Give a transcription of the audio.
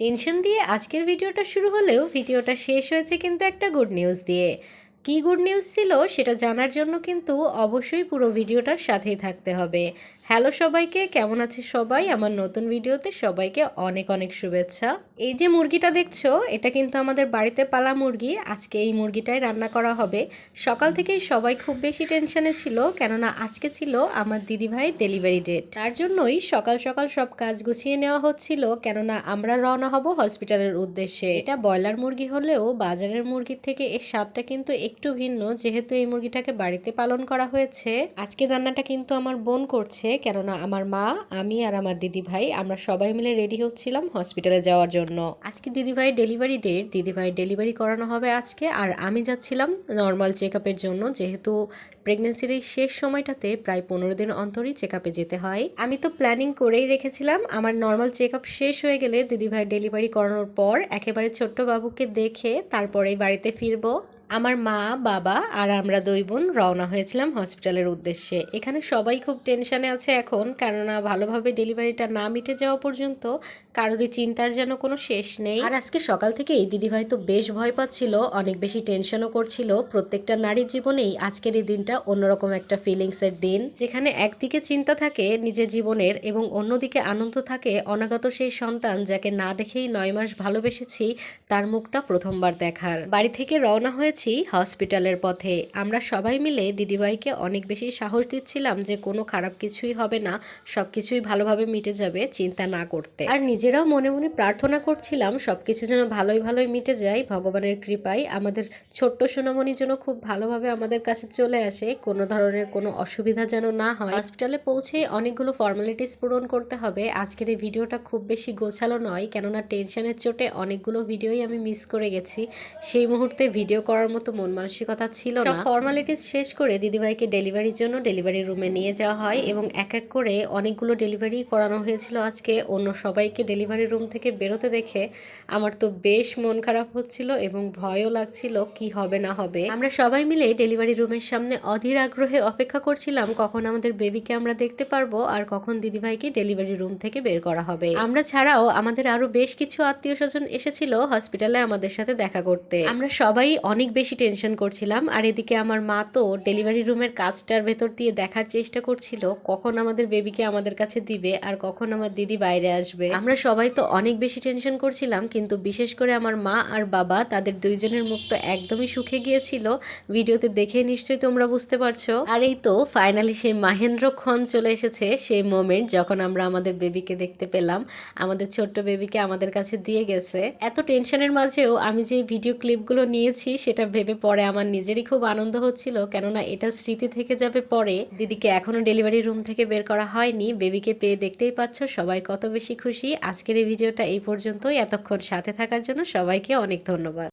Tension দিয়ে আজকের ভিডিওটা শুরু হলেও ভিডিওটা শেষ হয়েছে কিন্তু একটা গুড নিউজ দিয়ে। কি গুড নিউজ ছিল সেটা জানার জন্য কিন্তু অবশ্যই পুরো ভিডিওটার সাথেই থাকতে হবে। হ্যালো সবাইকে, কেমন আছে সবাই? আমার নতুন ভিডিওতে সবাইকে অনেক অনেক শুভেচ্ছা। এই যে মুরগিটা দেখছ, এটা কিন্তু আমাদের বাড়িতে পালা মুরগি। আজকে এই মুরগিটাই রান্না করা হবে। সকাল থেকেই সবাই খুব বেশি টেনশনে ছিল, কেননা আজকে ছিল আমার দিদিভাইয়ের ডেলিভারি ডেট। তার জন্যই সকাল সকাল সব কাজ গুছিয়ে নেওয়া হচ্ছিল, কেননা আমরা রওনা হব হসপিটালের উদ্দেশ্যে। এটা ব্রয়লার মুরগি হলেও বাজারের মুরগির থেকে এর স্বাদটা কিন্তু একটু ভিন্ন, যেহেতু এই মুরগিটাকে বাড়িতে পালন করা হয়েছে। আজকের রান্নাটা কিন্তু আমার বোন করছে, কেননা আমার মা, আমি আর আমার দিদি ভাই আমরা সবাই মিলে রেডি হচ্ছিলাম হসপিটালে যাওয়ার জন্য। আজকে দিদি ভাই ডেলিভারি ডেট দিদি ভাই ডেলিভারি করানো হবে আজকে, আর আমি যাচ্ছিলাম নর্মাল চেক আপের জন্য, যেহেতু প্রেগনেন্সির এই শেষ সময়টাতে প্রায় পনেরো দিন অন্তরই চেক আপে যেতে হয়। আমি তো প্ল্যানিং করেই রেখেছিলাম, আমার নর্মাল চেক আপ শেষ হয়ে গেলে দিদিভাই ডেলিভারি করানোর পর একেবারে ছোট্ট বাবুকে দেখে তারপরেই বাড়িতে ফিরবো। আমার মা, বাবা আর আমরা দুই বোন রওনা হয়েছিলাম হসপিটালের উদ্দেশ্যে। এখানে সবাই খুব টেনশানে আছে এখন, কেননা ভালোভাবে ডেলিভারিটা না মিটে যাওয়া পর্যন্ত কারোরই চিন্তার যেন কোনো শেষ নেই। আর আজকে সকাল থেকেই দিদিভাই তো বেশ ভয় পাচ্ছিল, অনেক বেশি টেনশনও করছিল। প্রত্যেকটা নারীর জীবনেই আজকের এই দিনটা অন্যরকম একটা ফিলিংসের দিন, যেখানে একদিকে চিন্তা থাকে নিজের জীবনের এবং অন্যদিকে আনন্দ থাকে অনাগত সেই সন্তান যাকে না দেখেই নয় মাস ভালোবেসেছি, তার মুখটা প্রথমবার দেখার। বাড়ি থেকে রওনা হয়েছে যাচ্ছি হসপিটালের পথে। আমরা সবাই মিলে দিদিভাইকে অনেক বেশি সাহস দিচ্ছিলাম যে কোনো খারাপ কিছুই হবে না সব কিছুই ভালোভাবে মিটে যাবে চিন্তা না করতে। আর নিজেরাও মনে মনে প্রার্থনা করছিলাম সব কিছু যেন ভালোই ভালোই মিটে যায়, ভগবানের কৃপায় আমাদের ছোট্ট সোনামণি যেন খুব ভালোভাবে আমাদের কাছে চলে আসে, কোনো ধরনের কোনো অসুবিধা যেন না হয়। হসপিটালে পৌঁছে অনেকগুলো ফর্মালিটিস পূরণ করতে হবে। আজকের এই ভিডিওটা খুব বেশি গোছালো নয়, কেননা টেনশনের চোটে অনেকগুলো ভিডিওই আমি মিস করে গেছি। সেই মুহূর্তে ভিডিও করার মতো মন মানসিকতা ছিল না। ফর্মালিটিস শেষ করে দিদিভাইকে ডেলিভারির জন্য ডেলিভারি রুমে নিয়ে যাওয়া হয় এবং এক এক করে অনেকগুলো ডেলিভারি করানো হয়েছিল আজকে। অন্য সবাইকে ডেলিভারি রুম থেকে বেরোতে দেখে আমার তো বেশ মন খারাপ হচ্ছিল এবং ভয়ও লাগছিল কি হবে না হবে। আমরা সবাই মিলে ডেলিভারি রুমের সামনে অধীর আগ্রহে অপেক্ষা করছিলাম কখন আমাদের বেবিকে আমরা দেখতে পারব আর কখন দিদিভাইকে ডেলিভারি রুম থেকে বের করা হবে। আমরা ছাড়াও আমাদের আরও বেশ কিছু আত্মীয় স্বজন এসেছিল হসপিটালে আমাদের সাথে দেখা করতে। আমরা সবাই অনেক বেশি টেনশন করছিলাম। আর এদিকে আমার মা তো ডেলিভারি রুমের কাজটার ভেতর দিয়ে দেখার চেষ্টা করছিল, কখন আমাদের বেবিকে আমাদের কাছে দিবে আর কখন আমার দিদি বাইরে আসবে। আমরা সবাই তো অনেক বেশি টেনশন করছিলাম, কিন্তু বিশেষ করে আমার মা আর বাবা তাদের দুইজনের মুখ তো একদমই সুখে গিয়েছিল। ভিডিওতে দেখে নিশ্চয়ই তোমরা বুঝতে পারছ। আর এই তো ফাইনালি সেই মাহেন্দ্র খন চলে এসেছে, সেই মোমেন্ট যখন আমরা আমাদের বেবিকে দেখতে পেলাম, আমাদের ছোট্ট বেবিকে আমাদের কাছে দিয়ে গেছে। এত টেনশনের মাঝেও আমি যে ভিডিও ক্লিপগুলো নিয়েছি, সেটা ভেবে পরে আমার নিজেরই খুব আনন্দ হচ্ছিল। কেননা এটা স্মৃতি থেকে যাবে পরে। দিদিকে এখনও ডেলিভারি রুম থেকে বের করা হয়নি। বেবিকে পেয়ে দেখতেই পাচ্ছ সবাই কত বেশি খুশি। আজকের এই ভিডিওটা এই পর্যন্তই। এতক্ষণ সাথে থাকার জন্য সবাইকে অনেক ধন্যবাদ।